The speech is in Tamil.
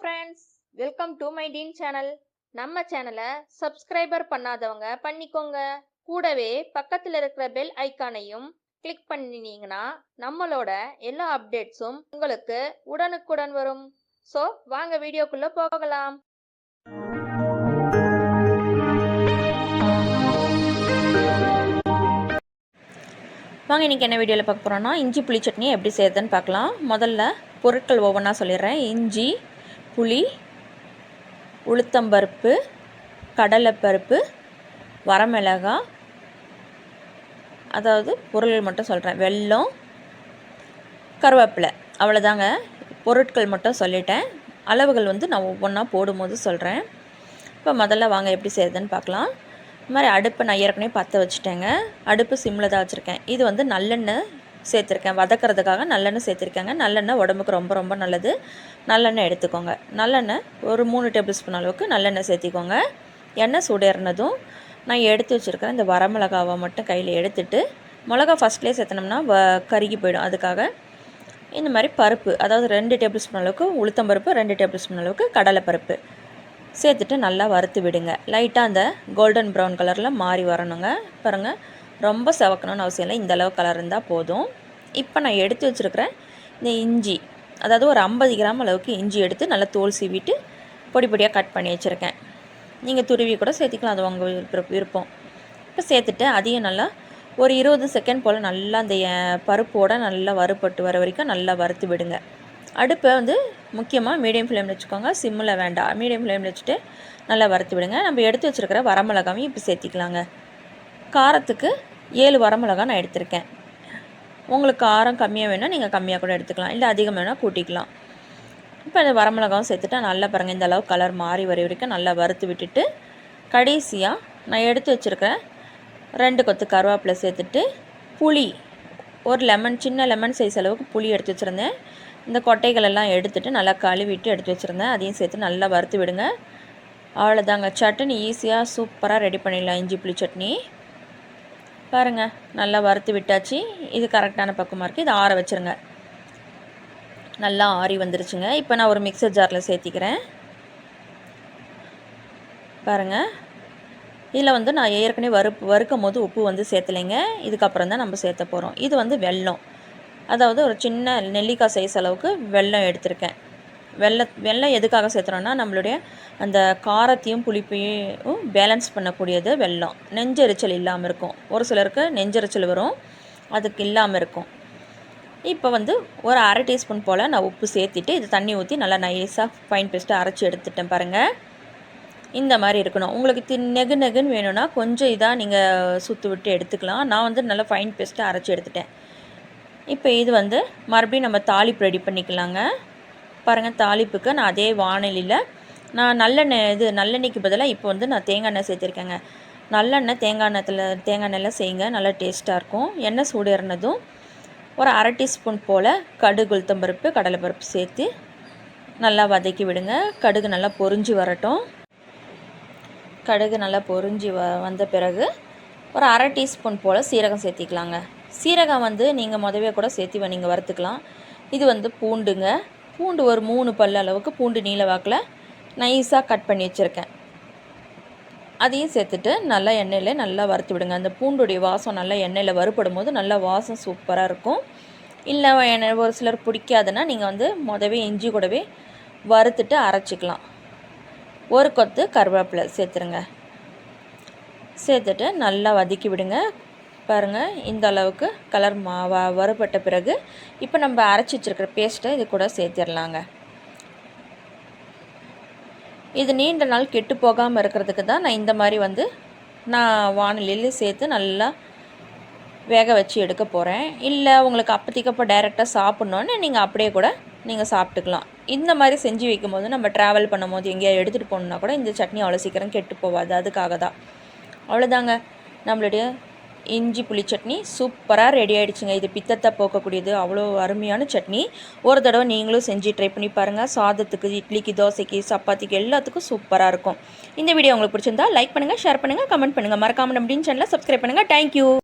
Friends welcome to my teen channel நம்ம சேனலை சப்ஸ்கிரைபர் பண்ணாதவங்க பண்ணிக்கோங்க. கூடவே பக்கத்தில் இருக்கிற பெல் ஐக்கானையும் கிளிக் பண்ணினீங்கன்னா நம்மளோட எல்லா அப்டேட்ஸும் உங்களுக்கு உடனுக்குடன் வரும். ஸோ வாங்க வீடியோக்குள்ளே போகலாம். வாங்க இன்றைக்கி என்ன வீடியோவில் பார்க்க போகிறோன்னா இஞ்சி புளி சட்னி எப்படி செய்யறதுன்னு பார்க்கலாம். முதல்ல பொருட்கள் ஒவ்வொன்றா சொல்லிடுறேன். இஞ்சி புளி உளுத்தம்பருப்பு கடலைப்பருப்பு வரமிளகாய் அதாவது பொருள்கள் மட்டும் சொல்கிறேன் வெல்லம் கருவேப்பிலை. அவ்வளோதாங்க பொருட்கள் மட்டும் சொல்லிட்டேன். அளவுகள் வந்து நான் ஒவ்வொன்றா போடும்போது சொல்கிறேன் இப்போ முதல்ல வாங்க எப்படி செய்யுதுன்னு பார்க்கலாம். இது மாதிரி அடுப்பை நான் ஏற்கனவே பற்ற வச்சுட்டேங்க. அடுப்பு சிம்மில் தான் வச்சுருக்கேன். இது வந்து நல்லெண்ணெய் சேர்த்துருக்கேன். வதக்கிறதுக்காக நல்லெண்ணெய் சேர்த்துருக்கேங்க. நல்லெண்ணெய் உடம்புக்கு ரொம்ப ரொம்ப நல்லது. நல்லெண்ணெய் எடுத்துக்கோங்க. நல்லெண்ணெய் ஒரு மூணு டேபிள் ஸ்பூன் அளவுக்கு நல்லெண்ணெய் சேர்த்திக்கோங்க. எண்ணெய் சூடேறினதும் நான் எடுத்து வச்சுருக்கிறேன் இந்த வரமிளகாவை மட்டும் கையில் எடுத்துட்டு மிளகா ஃபஸ்ட்லேயே சேர்த்தனோம்னா வ கருகி போயிடும். அதுக்காக இந்த மாதிரி பருப்பு அதாவது ரெண்டு டேபிள் ஸ்பூன் அளவுக்கு உளுத்தம் பருப்பு ரெண்டு டேபிள் ஸ்பூன் அளவுக்கு கடலைப்பருப்பு சேர்த்துட்டு நல்லா வறுத்து விடுங்க. லைட்டாக அந்த கோல்டன் ப்ரௌன் கலரில் மாறி வரணுங்க. பாருங்கள் ரொம்ப செவக்கணும்னு அவசியம் இல்லை. இந்தளவு கலர் இருந்தால் போதும். இப்போ நான் எடுத்து வச்சுருக்கிறேன் இந்த இஞ்சி. அதாவது ஒரு ஐம்பது கிராம் அளவுக்கு இஞ்சி எடுத்து நல்லா தோல் சீவிட்டு பொடி பொடியாக கட் பண்ணி வச்சுருக்கேன். நீங்கள் துருவி கூட சேர்த்திக்கலாம். அது உங்கள் விருப்ப விருப்பம். இப்போ சேர்த்துட்டு அதையும் நல்லா ஒரு இருபது செகண்ட் போல் நல்லா அந்த பருப்போடு நல்லா வறுப்பட்டு வர வரைக்கும் நல்லா வறுத்து விடுங்க. அடுப்பை வந்து முக்கியமாக மீடியம் ஃப்ளேமில் வச்சுக்கோங்க. சிம்மில் வேண்டாம். மீடியம் ஃப்ளேமில் வச்சுட்டு நல்லா வறுத்து விடுங்க. நம்ம எடுத்து வச்சுருக்கிற வரமிளகாவையும் இப்போ சேர்த்திக்கலாங்க. காரத்துக்கு ஏழு வரமிளகா நான் எடுத்திருக்கேன். உங்களுக்கு காரம் கம்மியாக வேணால் நீங்கள் கம்மியாக கூட எடுத்துக்கலாம். இல்லை அதிகம் வேணால் கூட்டிக்கலாம். இப்போ இந்த வரமிளகாவும் சேர்த்துட்டா நல்லா பாருங்கள் இந்த அளவு கலர் மாறி வர வரைக்கும் நல்லா வறுத்து விட்டுட்டு கடைசியாக நான் எடுத்து வச்சுருக்கேன் ரெண்டு கொத்து கருவேப்பிலை சேர்த்துட்டு புளி ஒரு லெமன் சின்ன லெமன் சைஸ் அளவுக்கு புளி எடுத்து வச்சுருந்தேன். இந்த கொட்டைகளெல்லாம் எடுத்துட்டு எடுத்துகிட்டு நல்லா கழுவிட்டு எடுத்து வச்சுருந்தேன். அதையும் சேர்த்து நல்லா வறுத்து விடுங்க. அவ்வளோதாங்க சட்னி ஈஸியாக சூப்பராக ரெடி பண்ணிடலாம். இஞ்சி புளி சட்னி. பாருங்கள் நல்லா வறுத்து விட்டாச்சு. இது கரெக்டான பக்கமாக இருக்குது இதை ஆற வச்சுருங்க. நல்லா ஆறி வந்துருச்சுங்க. இப்போ நான் ஒரு மிக்சர் ஜாரில் சேர்த்திக்கிறேன். பாருங்கள் இதில் வந்து நான் ஏற்கனவே வறு வறுக்கும் போது உப்பு வந்து சேர்த்துலைங்க. இதுக்கப்புறம் தான் நம்ம சேர்த்த போகிறோம் இது வந்து வெல்லம். அதாவது ஒரு சின்ன நெல்லிக்காய் சைஸ் அளவுக்கு வெல்லம் எடுத்திருக்கேன். வெள்ளை வெள்ளம் எதுக்காக சேர்த்துறோன்னா நம்மளுடைய அந்த காரத்தையும் புளிப்பையும் பேலன்ஸ் பண்ணக்கூடியது வெல்லம் நெஞ்செரிச்சல் இல்லாமல் இருக்கும். ஒரு சிலருக்கு நெஞ்செரிச்சல் வரும். அதுக்கு இல்லாமல் இருக்கும். இப்போ வந்து ஒரு அரை டீஸ்பூன் போல் நான் உப்பு சேர்த்திட்டு இது தண்ணி ஊற்றி நல்லா நைஸாக ஃபைன் பேஸ்ட்டு அரைச்சி எடுத்துட்டேன் பாருங்கள் இந்த மாதிரி இருக்கணும். உங்களுக்கு தி நெகு நெகுன்னு வேணும்னா கொஞ்சம் இதாக நீங்கள் சுற்று விட்டு எடுத்துக்கலாம். நான் வந்து நல்லா ஃபைன் பேஸ்ட்டு அரைச்சி எடுத்துட்டேன். இப்போ இது வந்து மறுபடியும் நம்ம தாளிப்பு ரெடி பண்ணிக்கலாங்க. பாருங்கள் தாளிப்புக்கு நான் அதே வானிலையில் நான் நல்லெண்ணெய் இது நல்லெண்ணெய்க்கு பதிலாக இப்போ வந்து நான் தேங்காய் எண்ணெய் சேர்த்துருக்கேங்க. நல்லெண்ணெய் தேங்காய் எண்ணெய்த்தில் தேங்காய் எண்ணெயில் செய்யுங்க நல்லா டேஸ்ட்டாக இருக்கும். எண்ணெய் சூடேறினதும் ஒரு அரை டீஸ்பூன் போல் கடுகு உளுத்தம்பருப்பு கடலைப்பருப்பு சேர்த்து நல்லா வதக்கி விடுங்க. கடுகு நல்லா பொறிஞ்சி வரட்டும். கடுகு நல்லா பொறிஞ்சி வ வந்த பிறகு ஒரு அரை டீஸ்பூன் போல் சீரகம் சேர்த்திக்கலாங்க. சீரகம் வந்து நீங்கள் முதவே கூட சேர்த்து நீங்கள் வறுத்துக்கலாம். இது வந்து பூண்டுங்க. பூண்டு ஒரு மூணு பல் அளவுக்கு பூண்டு நீல வாக்கில் நைஸாக கட் பண்ணி வச்சுருக்கேன். அதையும் சேர்த்துட்டு நல்லா எண்ணெயில் நல்லா வறுத்து விடுங்க. அந்த பூண்டுடைய வாசம் நல்லா எண்ணெயில் வறுப்படும் போது நல்லா வாசம் சூப்பராக இருக்கும். இல்லை எண்ணெய் ஒரு சிலர் பிடிக்காதுன்னா நீங்கள் வந்து மொதவே இஞ்சி கூடவே வறுத்துட்டு அரைச்சிக்கலாம். ஒரு கொத்து கருவேப்பிலை சேர்த்துருங்க. சேர்த்துட்டு நல்லா வதக்கி விடுங்க. பாருங்கள் இந்த அளவுக்கு கலர் மா வ வறுபட்ட பிறகு இப்போ நம்ம அரைச்சி வச்சுருக்கிற பேஸ்ட்டை இது கூட சேர்த்திடலாங்க. இது நீண்ட நாள் கெட்டு போகாமல் இருக்கிறதுக்கு தான் நான் இந்த மாதிரி வந்து நான் வானிலையில் சேர்த்து நல்லா வேக வச்சு எடுக்க போகிறேன் இல்லை உங்களுக்கு அப்பத்திக்கப்போ டைரெக்டாக சாப்பிட்ணுன்னு நீங்கள் அப்படியே கூட நீங்கள் சாப்பிட்டுக்கலாம். இந்த மாதிரி செஞ்சு வைக்கும்போது நம்ம ட்ராவல் பண்ணும்போது எங்கேயா எடுத்துகிட்டு போகணுன்னா கூட இந்த சட்னி அவ்வளோ சீக்கிரம் கெட்டு போகாது. அதுக்காக தான். அவ்வளோதாங்க நம்மளுடைய இஞ்சி புளி சட்னி. சூப்பராக ரெடி ஆகிடுச்சுங்க இது பித்தத்தை போக்கக்கூடியது. அவ்வளோ அருமையான சட்னி. ஒரு தடவை நீங்களும் செஞ்சு ட்ரை பண்ணி பாருங்கள் சாதத்துக்கு இட்லிக்கு தோசைக்கு சப்பாத்திக்கு எல்லாத்துக்கும் சூப்பராக இருக்கும். இந்த வீடியோ உங்களுக்கு பிடிச்சிருந்தா லைக் பண்ணுங்கள் ஷேர் பண்ணுங்கள் கமெண்ட் பண்ணுங்கள் மறக்காமல் அப்படின்னு சேனலை சப்ஸ்கிரைப் பண்ணுங்கள் தேங்க்யூ